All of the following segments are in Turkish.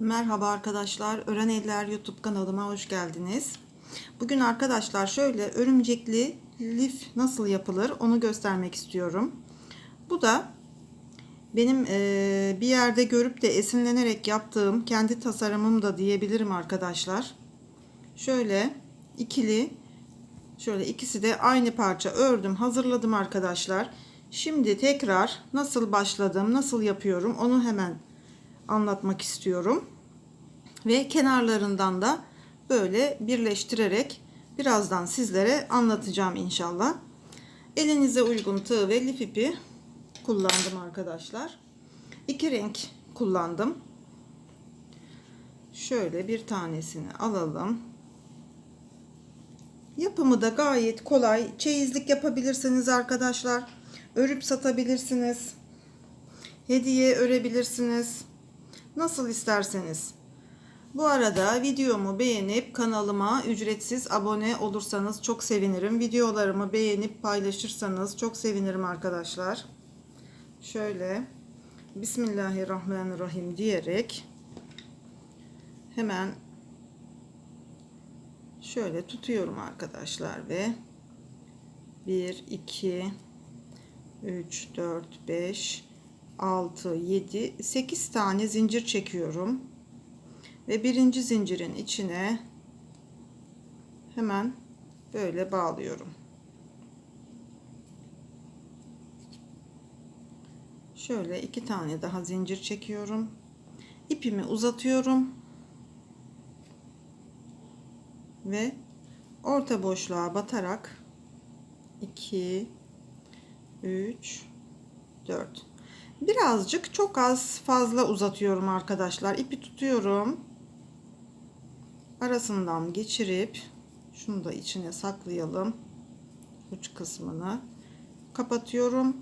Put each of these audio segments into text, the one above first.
Merhaba arkadaşlar. Ören YouTube kanalıma hoş geldiniz. Bugün arkadaşlar şöyle örümcekli lif nasıl yapılır onu göstermek istiyorum. Bu da benim eee, bir yerde görüp de esinlenerek yaptığım kendi tasarımım da diyebilirim arkadaşlar. Şöyle ikili şöyle ikisi de aynı parça ördüm hazırladım arkadaşlar. Şimdi tekrar nasıl başladım nasıl yapıyorum onu hemen anlatmak istiyorum. Ve kenarlarından da böyle birleştirerek birazdan sizlere anlatacağım inşallah. Elinize uygun tığ ve lif ipi kullandım arkadaşlar. İki renk kullandım. Şöyle bir tanesini alalım. Yapımı da gayet kolay. Çeyizlik yapabilirsiniz arkadaşlar. Örüp satabilirsiniz. Hediye örebilirsiniz. Nasıl isterseniz. Bu arada videomu beğenip kanalıma ücretsiz abone olursanız çok sevinirim. Videolarımı beğenip paylaşırsanız çok sevinirim arkadaşlar. Şöyle Bismillahirrahmanirrahim diyerek hemen şöyle tutuyorum arkadaşlar ve 1 2 3 4 5 6 7 8 tane zincir çekiyorum. Ve birinci zincirin içine hemen böyle bağlıyorum. Şöyle iki tane daha zincir çekiyorum. İpimi uzatıyorum. Ve orta boşluğa batarak 2 3 4 birazcık çok az fazla uzatıyorum arkadaşlar. İpi tutuyorum. Arasından geçirip şunu da içine saklayalım. Uç kısmını kapatıyorum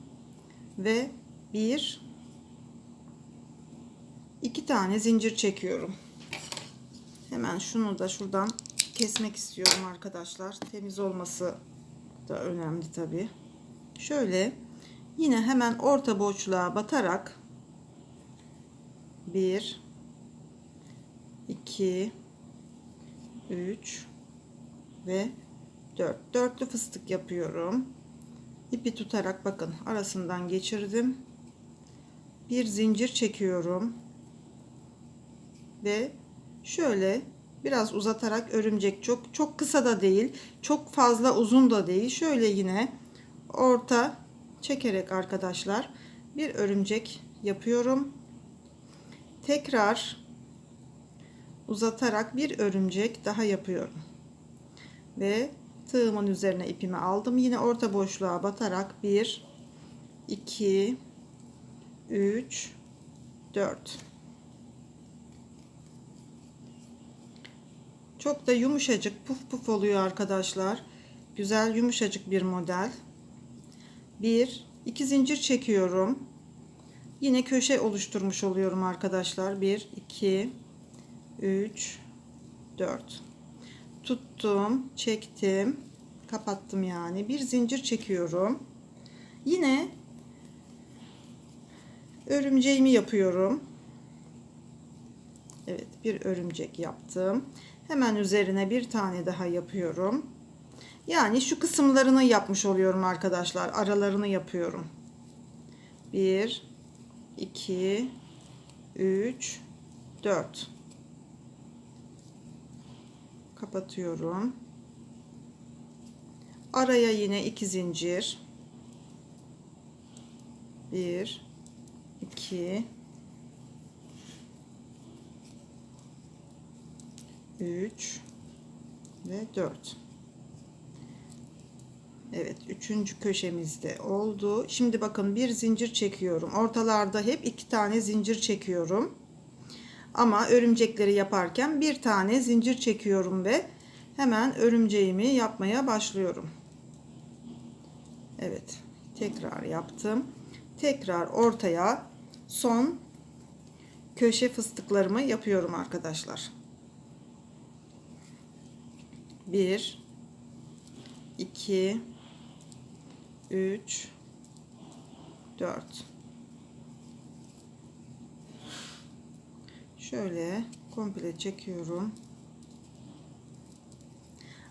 ve bir iki tane zincir çekiyorum. Hemen şunu da şuradan kesmek istiyorum arkadaşlar. Temiz olması da önemli tabi şöyle yine hemen orta boşluğa batarak 1 2 3 ve 4 dörtlü fıstık yapıyorum. İpi tutarak bakın arasından geçirdim. Bir zincir çekiyorum. Ve şöyle biraz uzatarak örümcek çok çok kısa da değil çok fazla uzun da değil. Şöyle yine orta çekerek arkadaşlar bir örümcek yapıyorum. Tekrar uzatarak bir örümcek daha yapıyorum. Ve tığımın üzerine ipimi aldım. Yine orta boşluğa batarak 1 2 3 4 çok da yumuşacık puf puf oluyor arkadaşlar. Güzel yumuşacık bir model bir iki zincir çekiyorum. Yine köşe oluşturmuş oluyorum arkadaşlar. 1 2 3 4 tuttum çektim kapattım yani. Bir zincir çekiyorum. Yine örümceğimi yapıyorum. Evet bir örümcek yaptım. Hemen üzerine bir tane daha yapıyorum yani şu kısımlarını yapmış oluyorum arkadaşlar. Aralarını yapıyorum. 1 2 3 4 kapatıyorum. Araya yine iki zincir. 1 2 3 ve 4 Evet üçüncü köşemizde oldu. Şimdi bakın bir zincir çekiyorum. Ortalarda hep iki tane zincir çekiyorum. Ama örümcekleri yaparken bir tane zincir çekiyorum ve hemen örümceğimi yapmaya başlıyorum. Evet tekrar yaptım. Tekrar ortaya son köşe fıstıklarımı yapıyorum arkadaşlar. 1 2 3 4 Şöyle komple çekiyorum.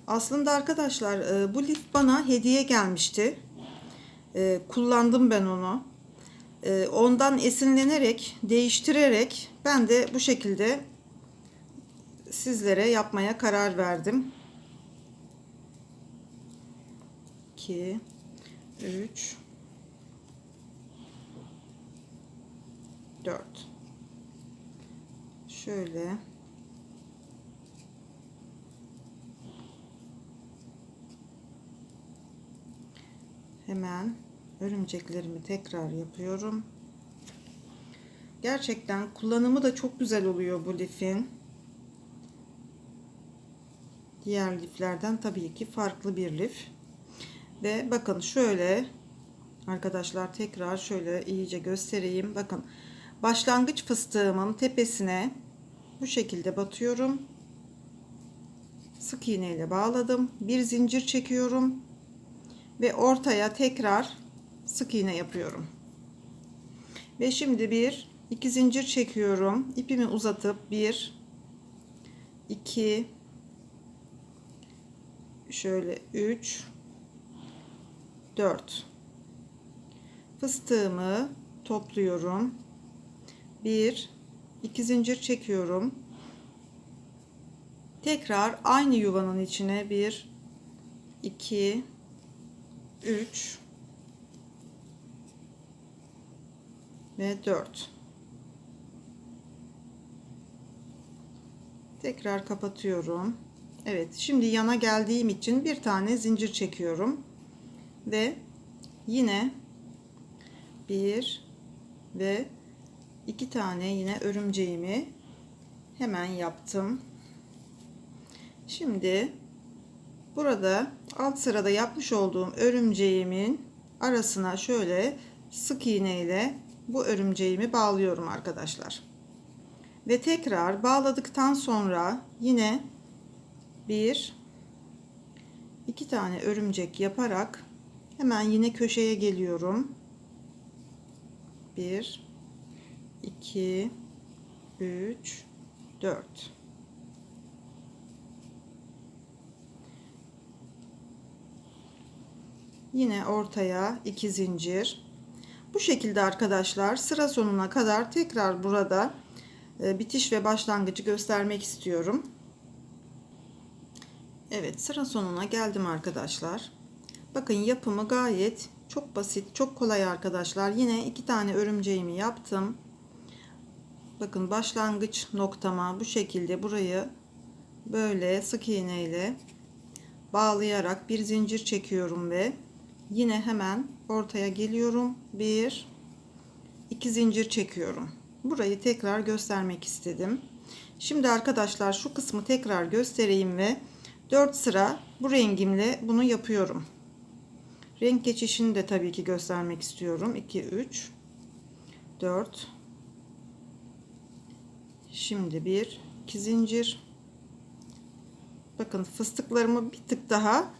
Aslında arkadaşlar e, bu lif bana hediye gelmişti. E, Kullandım ben onu. E, Ondan esinlenerek, değiştirerek ben de bu şekilde sizlere yapmaya karar verdim. 2 3 4 Şöyle hemen örümceklerimi tekrar yapıyorum. Gerçekten kullanımı da çok güzel oluyor bu lifin. Diğer liflerden tabii ki farklı bir lif. Ve bakın şöyle arkadaşlar tekrar şöyle iyice göstereyim. Bakın başlangıç fıstığımın tepesine bu şekilde batıyorum. Sık iğne ile bağladım. Bir zincir çekiyorum ve ortaya tekrar sık iğne yapıyorum. Ve şimdi bir iki zincir çekiyorum. İpimi uzatıp bir iki şöyle 3 4 fıstığımı topluyorum. 1 2 zincir çekiyorum. Tekrar aynı yuvanın içine 1 2 3 ve 4 tekrar kapatıyorum Evet şimdi yana geldiğim için bir tane zincir çekiyorum ve yine bir ve iki tane yine örümceğimi hemen yaptım. Şimdi burada alt sırada yapmış olduğum örümceğimin arasına şöyle sık iğne ile bu örümceğimi bağlıyorum arkadaşlar. Ve tekrar bağladıktan sonra yine bir iki tane örümcek yaparak hemen yine köşeye geliyorum. Bir, iki, üç, dört. Yine ortaya iki zincir. Bu şekilde arkadaşlar sıra sonuna kadar tekrar burada e, bitiş ve başlangıcı göstermek istiyorum. Evet sıra sonuna geldim arkadaşlar. Bakın yapımı gayet çok basit, çok kolay arkadaşlar. Yine iki tane örümceğimi yaptım. Bakın başlangıç noktama bu şekilde burayı böyle sık iğne ile bağlayarak bir zincir çekiyorum ve yine hemen ortaya geliyorum. Bir, iki zincir çekiyorum. Burayı tekrar göstermek istedim. Şimdi arkadaşlar şu kısmı tekrar göstereyim ve 4 sıra bu rengimle bunu yapıyorum. Renk geçişini de tabii ki göstermek istiyorum. 2 3 4 Şimdi bir iki zincir. Bakın fıstıklarımı bir tık daha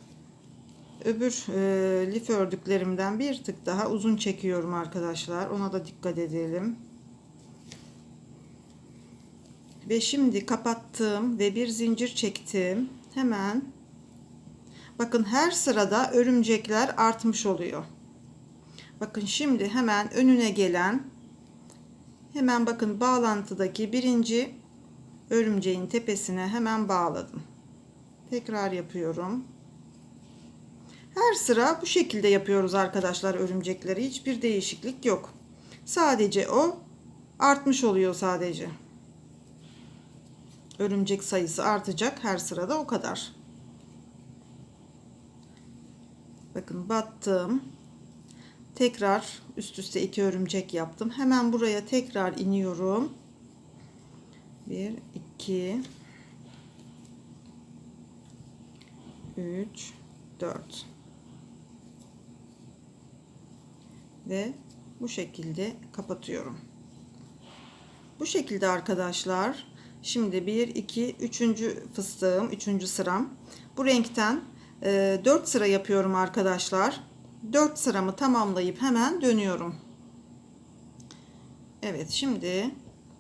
öbür e, lif ördüklerimden bir tık daha uzun çekiyorum arkadaşlar. Ona da dikkat edelim. Ve şimdi kapattım ve bir zincir çektim hemen bakın her sırada örümcekler artmış oluyor. Bakın şimdi hemen önüne gelen hemen bakın bağlantıdaki birinci örümceğin tepesine hemen bağladım. Tekrar yapıyorum. Her sıra bu şekilde yapıyoruz arkadaşlar örümcekleri. Hiçbir değişiklik yok. Sadece o artmış oluyor sadece örümcek sayısı artacak her sırada o kadar. Bakın battım. Tekrar üst üste iki örümcek yaptım. Hemen buraya tekrar iniyorum. 1 2 3 4 ve bu şekilde kapatıyorum. Bu şekilde arkadaşlar Şimdi 1, 2, 3. fıstığım, 3. sıram. Bu renkten 4 sıra yapıyorum arkadaşlar. 4 sıramı tamamlayıp hemen dönüyorum. Evet şimdi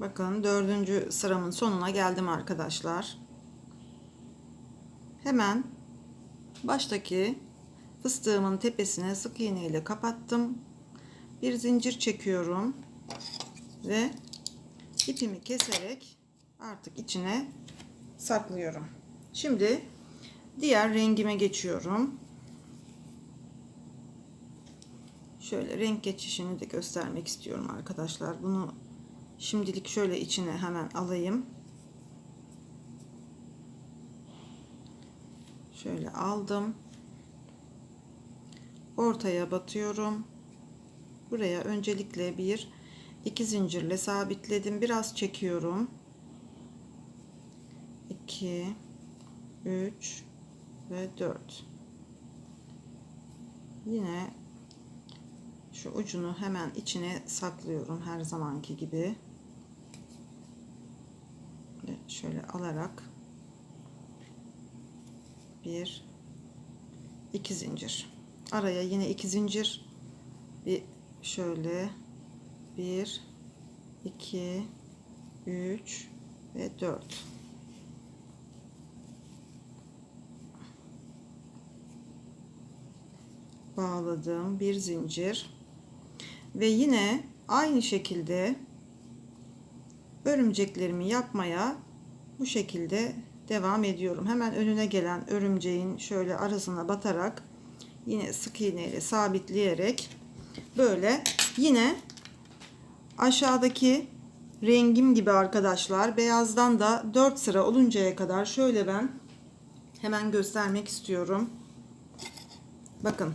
Bakın dördüncü sıramın sonuna geldim arkadaşlar. Hemen baştaki fıstığımın tepesine sık iğne ile kapattım. Bir zincir çekiyorum ve ipimi keserek artık içine saklıyorum. Şimdi diğer rengime geçiyorum. Şöyle renk geçişini de göstermek istiyorum arkadaşlar. Bunu şimdilik şöyle içine hemen alayım. Şöyle aldım. Ortaya batıyorum. Buraya öncelikle bir iki zincirle sabitledim. Biraz çekiyorum. 2 3 ve 4 yine şu ucunu hemen içine saklıyorum her zamanki gibi. Ve şöyle alarak bir iki zincir. Araya yine iki zincir. Bir şöyle bir iki üç ve dört bağladım bir zincir ve yine aynı şekilde örümceklerimi yapmaya bu şekilde devam ediyorum. Hemen önüne gelen örümceğin şöyle arasına batarak yine sık iğne ile sabitleyerek böyle yine aşağıdaki rengim gibi arkadaşlar beyazdan da 4 sıra oluncaya kadar şöyle ben hemen göstermek istiyorum. Bakın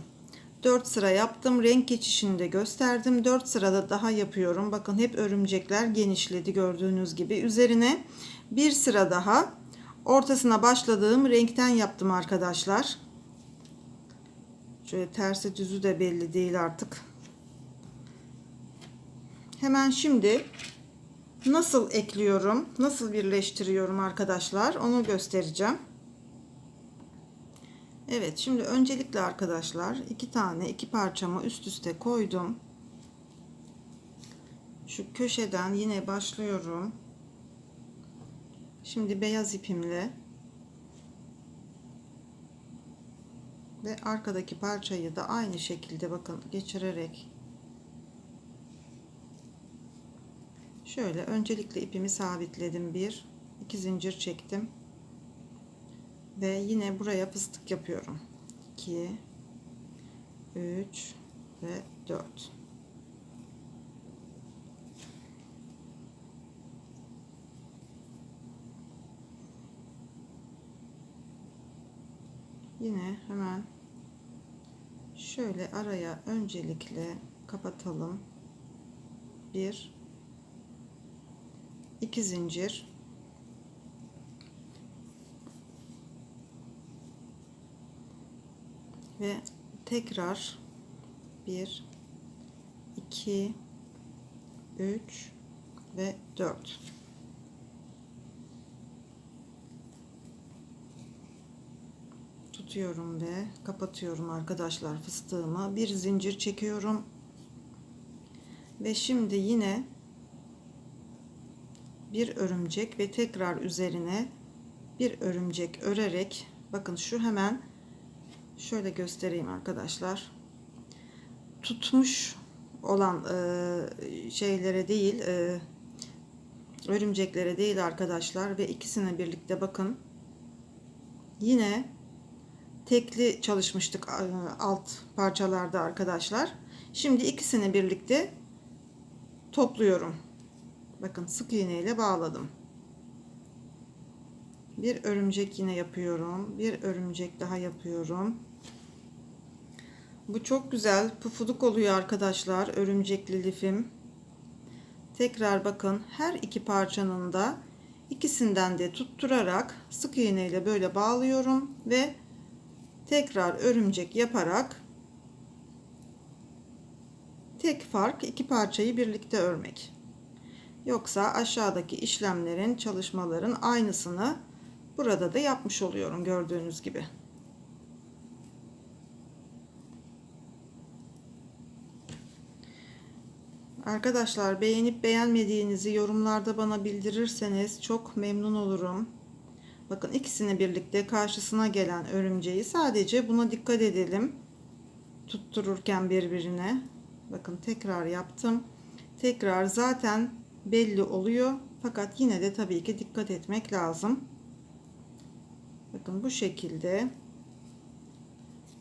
4 sıra yaptım. Renk geçişini de gösterdim. 4 sırada daha yapıyorum. Bakın hep örümcekler genişledi gördüğünüz gibi. Üzerine bir sıra daha ortasına başladığım renkten yaptım arkadaşlar. Şöyle tersi düzü de belli değil artık. Hemen şimdi nasıl ekliyorum, nasıl birleştiriyorum arkadaşlar onu göstereceğim. Evet şimdi öncelikle arkadaşlar iki tane iki parçamı üst üste koydum. Şu köşeden yine başlıyorum. Şimdi beyaz ipimle ve arkadaki parçayı da aynı şekilde bakın geçirerek şöyle öncelikle ipimi sabitledim bir iki zincir çektim ve yine buraya fıstık yapıyorum. 2 3 ve 4 yine hemen şöyle araya öncelikle kapatalım. Bir iki zincir ve tekrar 1 2 3 ve 4 tutuyorum ve kapatıyorum arkadaşlar fıstığımı bir zincir çekiyorum. Ve şimdi yine bir örümcek ve tekrar üzerine bir örümcek örerek bakın şu hemen şöyle göstereyim arkadaşlar. Tutmuş olan e, şeylere değil e, örümceklere değil arkadaşlar ve ikisini birlikte bakın. Yine tekli çalışmıştık e, alt parçalarda arkadaşlar. Şimdi ikisini birlikte topluyorum. Bakın sık iğne ile bağladım. Bir örümcek yine yapıyorum. Bir örümcek daha yapıyorum bu çok güzel pufuduk oluyor arkadaşlar örümcekli lifim. Tekrar bakın her iki parçanın da ikisinden de tutturarak sık iğne ile böyle bağlıyorum ve tekrar örümcek yaparak tek fark iki parçayı birlikte örmek. Yoksa aşağıdaki işlemlerin çalışmaların aynısını burada da yapmış oluyorum gördüğünüz gibi. Arkadaşlar beğenip beğenmediğinizi yorumlarda bana bildirirseniz çok memnun olurum. Bakın ikisini birlikte karşısına gelen örümceği sadece buna dikkat edelim. Tuttururken birbirine. Bakın tekrar yaptım. Tekrar zaten belli oluyor. Fakat yine de tabii ki dikkat etmek lazım. Bakın bu şekilde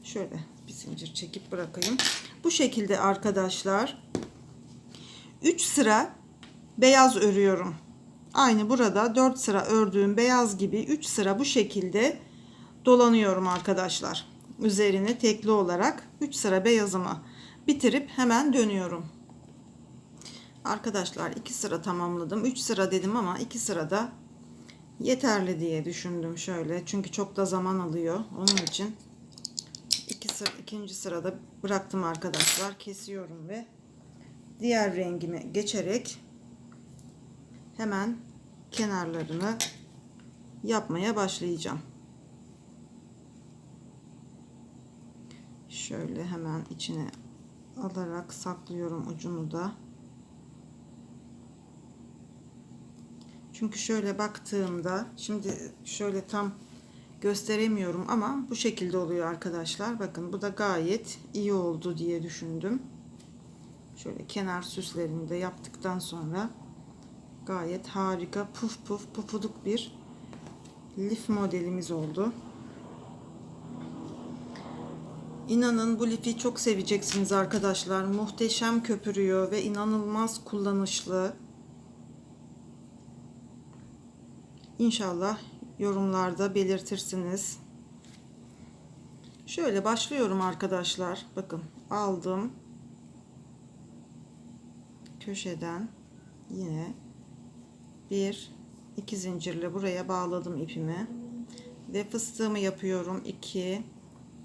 şöyle bir zincir çekip bırakayım. Bu şekilde arkadaşlar 3 sıra beyaz örüyorum. Aynı burada 4 sıra ördüğüm beyaz gibi 3 sıra bu şekilde dolanıyorum arkadaşlar. Üzerine tekli olarak 3 sıra beyazımı bitirip hemen dönüyorum. Arkadaşlar 2 sıra tamamladım. 3 sıra dedim ama 2 sırada yeterli diye düşündüm şöyle. Çünkü çok da zaman alıyor. Onun için iki sıra, sırada bıraktım arkadaşlar. Kesiyorum ve diğer rengime geçerek hemen kenarlarını yapmaya başlayacağım. Şöyle hemen içine alarak saklıyorum ucunu da. Çünkü şöyle baktığımda şimdi şöyle tam gösteremiyorum ama bu şekilde oluyor arkadaşlar. Bakın bu da gayet iyi oldu diye düşündüm. Şöyle kenar süslerini de yaptıktan sonra gayet harika puf puf pufuduk bir lif modelimiz oldu. İnanın bu lifi çok seveceksiniz arkadaşlar. Muhteşem köpürüyor ve inanılmaz kullanışlı. İnşallah yorumlarda belirtirsiniz. Şöyle başlıyorum arkadaşlar. Bakın aldım. Köşeden yine bir iki zincirle buraya bağladım ipimi. Ve fıstığımı yapıyorum. 2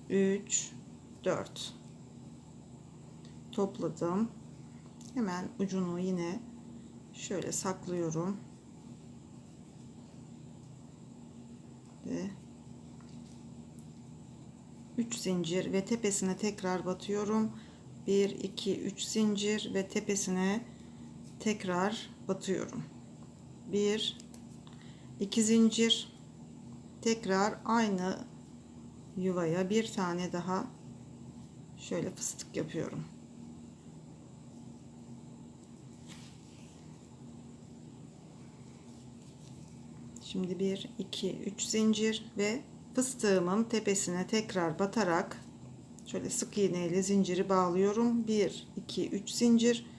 3 4 topladım. Hemen ucunu yine şöyle saklıyorum. ve 3 zincir ve tepesine tekrar batıyorum 1 2 3 zincir ve tepesine tekrar batıyorum. 1 2 zincir. Tekrar aynı yuvaya bir tane daha şöyle fıstık yapıyorum. Şimdi 1, 2, 3 zincir ve fıstığımın tepesine tekrar batarak şöyle sık iğne ile zinciri bağlıyorum. 1, 2, 3 zincir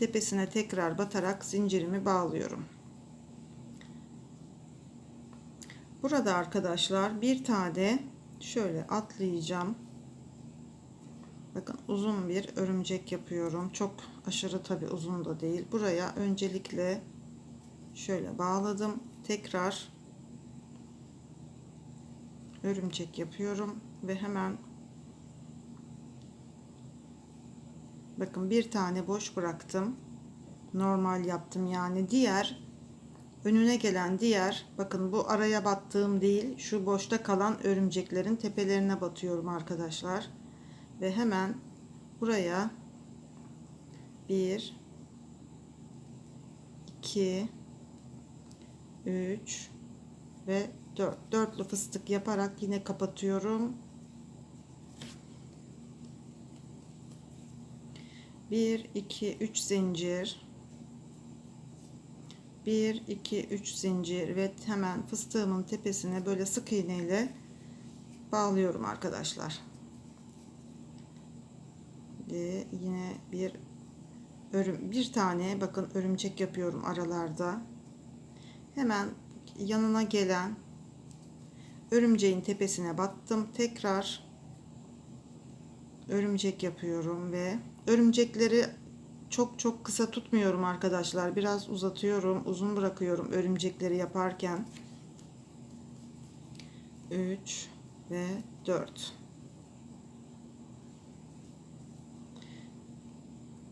tepesine tekrar batarak zincirimi bağlıyorum. Burada arkadaşlar bir tane şöyle atlayacağım. Bakın uzun bir örümcek yapıyorum. Çok aşırı tabi uzun da değil. Buraya öncelikle şöyle bağladım tekrar örümcek yapıyorum ve hemen bakın bir tane boş bıraktım. Normal yaptım yani. Diğer önüne gelen diğer bakın bu araya battığım değil şu boşta kalan örümceklerin tepelerine batıyorum arkadaşlar. Ve hemen buraya 1 2 3 ve 4 dörtlü fıstık yaparak yine kapatıyorum 1 2 3 zincir. 1 2 3 zincir ve hemen fıstığımın tepesine böyle sık iğne ile bağlıyorum arkadaşlar. Ve yine bir örüm bir tane bakın örümcek yapıyorum aralarda. Hemen yanına gelen örümceğin tepesine battım. Tekrar örümcek yapıyorum ve örümcekleri çok çok kısa tutmuyorum arkadaşlar. Biraz uzatıyorum uzun bırakıyorum örümcekleri yaparken. 3 ve 4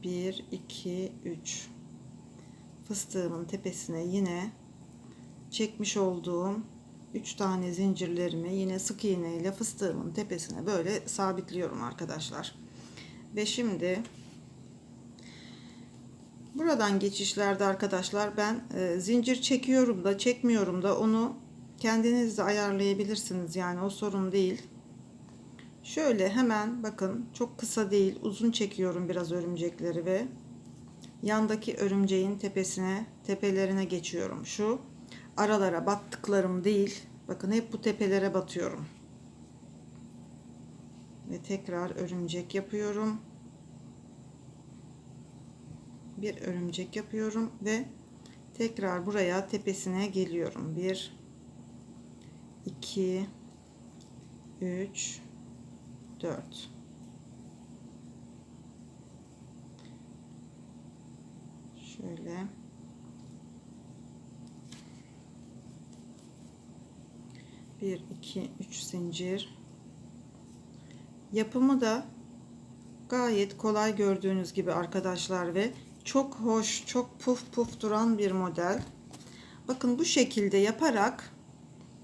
1 2 3 fıstığımın tepesine yine çekmiş olduğum 3 tane zincirlerimi yine sık iğne ile fıstığımın tepesine böyle sabitliyorum arkadaşlar. Ve şimdi Buradan geçişlerde arkadaşlar ben e, zincir çekiyorum da çekmiyorum da onu kendiniz de ayarlayabilirsiniz yani o sorun değil. Şöyle hemen bakın çok kısa değil uzun çekiyorum biraz örümcekleri ve yandaki örümceğin tepesine tepelerine geçiyorum. Şu aralara battıklarım değil. Bakın hep bu tepelere batıyorum. Ve tekrar örümcek yapıyorum. Bir örümcek yapıyorum ve tekrar buraya tepesine geliyorum. 1 2 3 4 Şöyle bir iki üç zincir. Yapımı da gayet kolay gördüğünüz gibi arkadaşlar ve çok hoş çok puf puf duran bir model. Bakın bu şekilde yaparak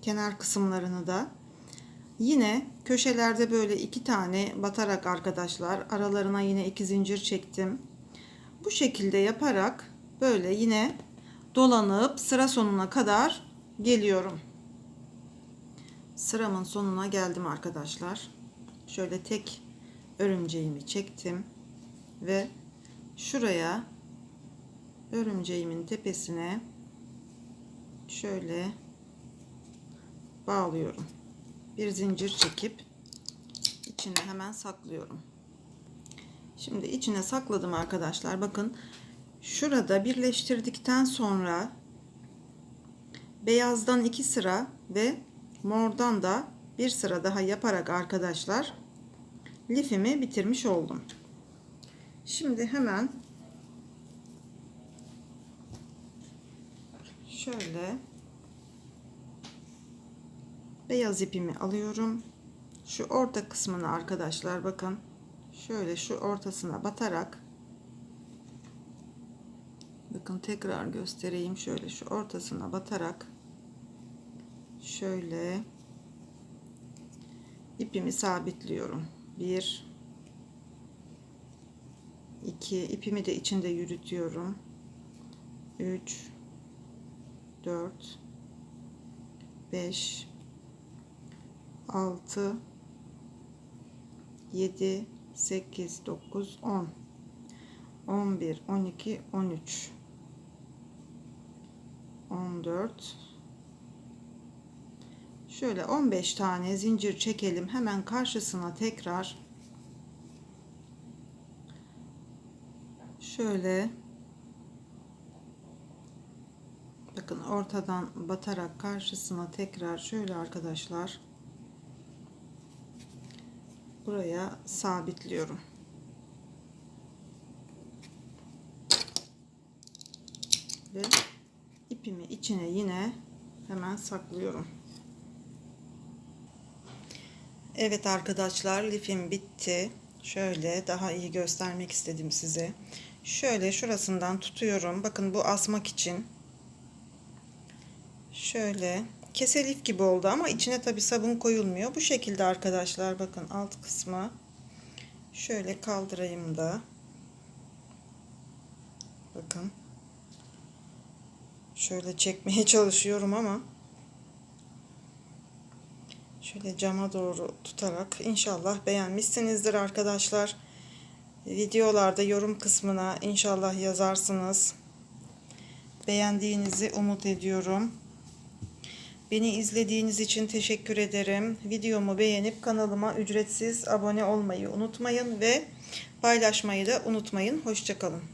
kenar kısımlarını da yine köşelerde böyle iki tane batarak arkadaşlar aralarına yine iki zincir çektim. Bu şekilde yaparak böyle yine dolanıp sıra sonuna kadar geliyorum. Sıramın sonuna geldim arkadaşlar. Şöyle tek örümceğimi çektim ve şuraya örümceğimin tepesine şöyle bağlıyorum. Bir zincir çekip içine hemen saklıyorum. Şimdi içine sakladım arkadaşlar. Bakın şurada birleştirdikten sonra beyazdan iki sıra ve mordan da bir sıra daha yaparak arkadaşlar lifimi bitirmiş oldum. Şimdi hemen şöyle beyaz ipimi alıyorum. Şu orta kısmını arkadaşlar bakın şöyle şu ortasına batarak bakın tekrar göstereyim şöyle şu ortasına batarak şöyle ipimi sabitliyorum. 1 2 ipimi de içinde yürütüyorum. 3 4 5 6 7 8 9 10 11 12 13 14 Şöyle 15 tane zincir çekelim. Hemen karşısına tekrar şöyle bakın ortadan batarak karşısına tekrar şöyle arkadaşlar buraya sabitliyorum. Ve ipimi içine yine hemen saklıyorum. Evet arkadaşlar lifim bitti. Şöyle daha iyi göstermek istedim size. Şöyle şurasından tutuyorum. Bakın bu asmak için. Şöyle kese lif gibi oldu ama içine tabi sabun koyulmuyor. Bu şekilde arkadaşlar bakın alt kısmı şöyle kaldırayım da. Bakın. Şöyle çekmeye çalışıyorum ama Şöyle cama doğru tutarak inşallah beğenmişsinizdir arkadaşlar. Videolarda yorum kısmına inşallah yazarsınız. Beğendiğinizi umut ediyorum. Beni izlediğiniz için teşekkür ederim. Videomu beğenip kanalıma ücretsiz abone olmayı unutmayın ve paylaşmayı da unutmayın. Hoşçakalın.